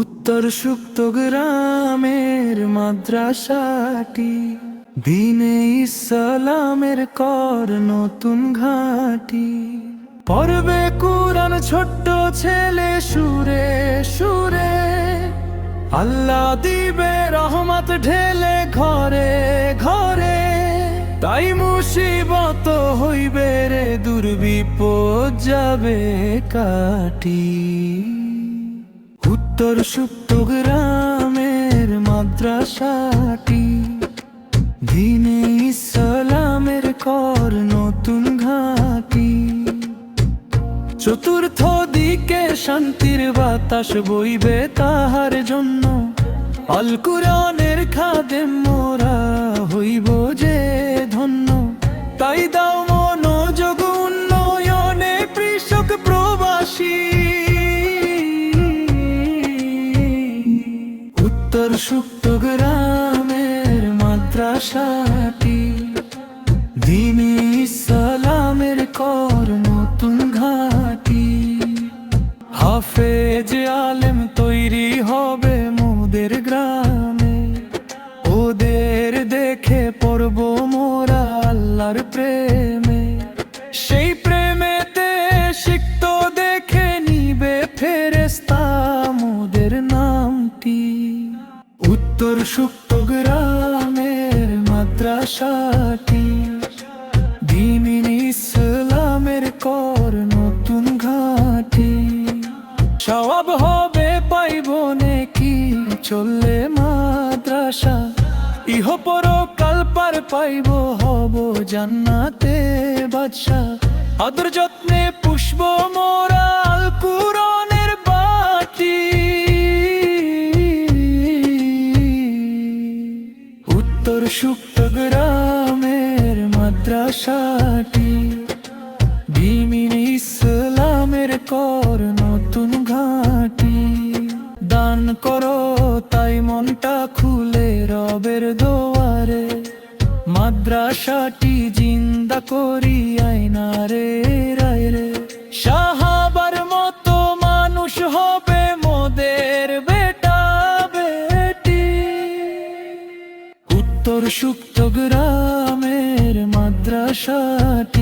উত্তর সুপ্ত গ্রামের মাদ্রাসাটি, দিনে ইসলামের কর নতুন ঘাটি। পড়বে কুরআন ছোট্ট ছেলে সুরে সুরে, আল্লাহ দিবে রহমত ঢেলে ঘরে ঘরে। তাই মুসিবত হইবে রে, দুর্বিপদ যাবে কাটি। উত্তর সুপ্ত গ্রামের মাদ্রাসাটি, দিনে ইসলামের কর নতুন ঘাটি। চতুর্থ দিকে শান্তির বাতাস বইবে তাহার জন্য, আল কুরআনের খাদেম মোরা হইব যে ধন্য। তাই দাও সুপ্ত গ্রামের মাদ্রাসাটি, দিনে সালামের কর নতুন ঘাটি। হাফেজ আলেম তৈরি হবে মোদের গ্রামে। ওদের দেখে পড়ব মোরা আল্লাহর প্রেমে। সুপ্ত গ্রামের মাদ্রাসাটি দিমিন ইসলামের কর নতুন ঘাটি। সওয়াব হবে পাইব নেকি চললে মাদ্রাসা? ইহ পর কাল পার পাইব, হব জান্নাতে বাদশা আদর যত্নে পুষ্প মোরা সুপ্ত গ্রামের মাদ্রাসাটি বিমিন ইসলামের কর নতুন ঘাটি দান করো তাই মনটা খুলে রবের দোয়ারে মাদ্রাসাটি জিন্দা করি আইনা রে রায় রে সাহাবার উত্তর সুপ্ত গ্রামের মাদ্রাসাটি